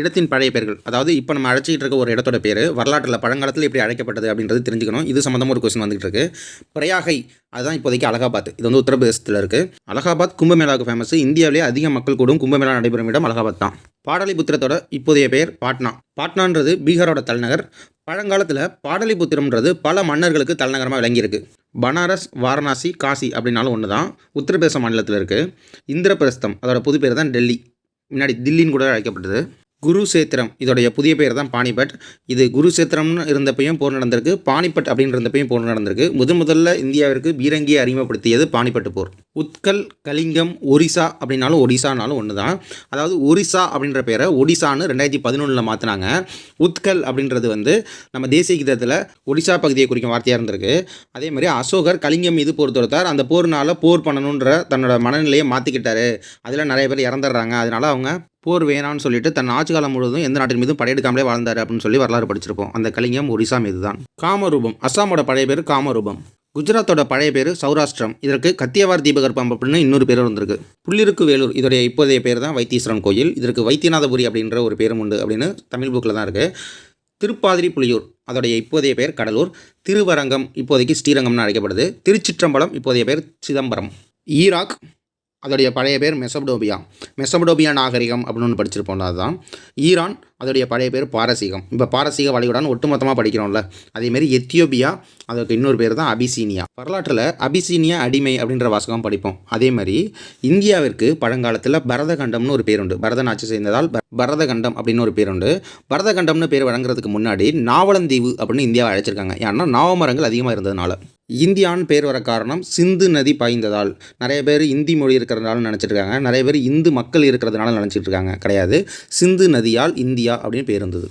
இடத்தின் பழைய பெயர்கள் அதாவது இப்போ நம்ம அழைச்சிக்கிட்டு இருக்க ஒரு இடத்தோட பேர் வரலாற்றில் பழங்காலத்தில் எப்படி அழைக்கப்பட்டது அப்படின்றது தெரிஞ்சுக்கணும். இது சம்மந்தமாக ஒரு கொஸ்டின் வந்துகிட்டு இருக்கு. பிரயாகை அதுதான் இப்போதைக்கு அலகாபாத். இது வந்து உத்தரப்பிரதேசத்தில் இருக்குது அலகாபாத் கும்பமேளாவுக்கு ஃபேமஸ் இந்தியாவிலே அதிக மக்கள் கூடும் கும்பமேளா நடைபெறும் இடம் அலகாபாத் தான். பாடலிபுத்திரத்தோட இப்போதைய பெயர் பாட்னா. பாட்னான்றது பீகாரோட தலைநகர். பழங்காலத்தில் பாடலிபுத்திரம்ன்றது பல மன்னர்களுக்கு தலைநகரமாக விளங்கியிருக்கு. பனாரஸ் வாரணாசி காசி அப்படின்னாலும் ஒன்று தான் உத்தரப்பிரதேச மாநிலத்தில் இருக்குது இந்திரபிரஸ்தம் அதோட புது பேர் தான் டெல்லி. முன்னாடி தில்லின்னு கூட அழைக்கப்பட்டது. குருசேத்திரம். இதோடைய புதிய பெயர் தான் பானிபட் இது குருசேத்திரம்னு இருந்தப்பையும் போர் நடந்திருக்கு. பானிபட் அப்படின்னு இருந்தப்பையும் போர் நடந்திருக்கு. முதன் முதல்ல இந்தியாவிற்கு பீரங்கியை அறிமுகப்படுத்தியது பானிபட்டு போர். உத்கல் கலிங்கம் ஒரிசா அப்படின்னாலும் ஒடிசானாலும் ஒன்று தான் அதாவது ஒரிசா அப்படின்ற பேரை ஒடிசான்னு ரெண்டாயிரத்தி பதினொன்றில் மாற்றினாங்க உத்கல் அப்படின்றது வந்து நம்ம தேசிய கீதத்தில் ஒடிசா பகுதியை குறிக்கும் வார்த்தையாக இருந்திருக்கு. அதே மாதிரி அசோகர் கலிங்கம் இது போர் தொடுத்தார். அந்த போர்னால் போர் பண்ணணுன்ற தன்னோட மனநிலையை மாற்றிக்கிட்டாரு அதில் நிறைய பேர் இறந்துடுறாங்க. அதனால அவங்க போர் வேணான்னு சொல்லிட்டு தன் ஆட்சி காலம் முழுவதும் எந்த நாட்டின் மீதும் படையெடுக்காமலே வாழ்ந்தார் அப்படின்னு சொல்லி வரலாறு படிச்சிருப்போம். அந்த கலிங்கம் ஒரிசா மீது தான் காமரூபம். அஸ்ஸாமோட பழைய பேர் காமரூபம். குஜராத்தோட பழைய பேர் சௌராஷ்டிரம். இதற்கு கத்தியவார் தீபகற்பம் அப்படின்னு இன்னொரு பேர் வந்திருக்கு. புள்ளிருக்கு வேலூர் இதோடைய இப்போதைய பேர் தான் வைத்தீஸ்வரன் கோயில். இதற்கு வைத்தியநாதபுரி அப்படின்ற ஒரு பேரும் உண்டு அப்படின்னு தமிழ் புக்கில் தான் இருக்குது திருப்பாதிரி புலியூர் அதோடைய இப்போதைய பேர் கடலூர். திருவரங்கம் இப்போதைக்கு ஸ்ரீரங்கம்னு அழைக்கப்படுது. திருச்சிற்றம்பலம் இப்போதைய பேர் சிதம்பரம். ஈராக் அதோடைய பழைய பேர் மெசபடோபியா மெசபடோபியா நாகரிகம் அப்படின்னு ஒன்று படிச்சிருப்போம்ல அதுதான். ஈரான் அதோடைய பழைய பேர் பாரசீகம். இப்போ பாரசீக வளைகுடான்னு ஒட்டுமொத்தமாக படிக்கிறோம்ல. அதேமாரி எத்தியோபியா அதற்கு இன்னொரு பேர் தான் அபிசீனியா. வரலாற்றில் அபிசீனியா அடிமை அப்படின்ற வாசகம் படிப்போம். அதே மாதிரி இந்தியாவிற்கு பழங்காலத்தில் பரதகண்டம்னு ஒரு பேர் உண்டு பரதன் ஆட்சி செய்ததால் பரதகண்டம் அப்படின்னு ஒரு பேர் உண்டு பரதகண்டம்னு பேர் வழங்குறதுக்கு முன்னாடி நாவலந்தீவு அப்படின்னு இந்தியாவை அழைச்சிருக்காங்க. ஏன்னா நாவமரங்கள் அதிகமாக இருந்ததுனால. இந்தியான்னு பேர் வர காரணம் சிந்து நதி பாய்ந்ததால். நிறைய பேர் இந்தி மொழி இருக்கிறதுனால நினச்சிட்டு இருக்காங்க நிறைய பேர் இந்து மக்கள் இருக்கிறதுனால நினச்சிட்டு இருக்காங்க கிடையாது. சிந்து நதியால் இந்தியா அப்படின்னு பேர் இருந்தது.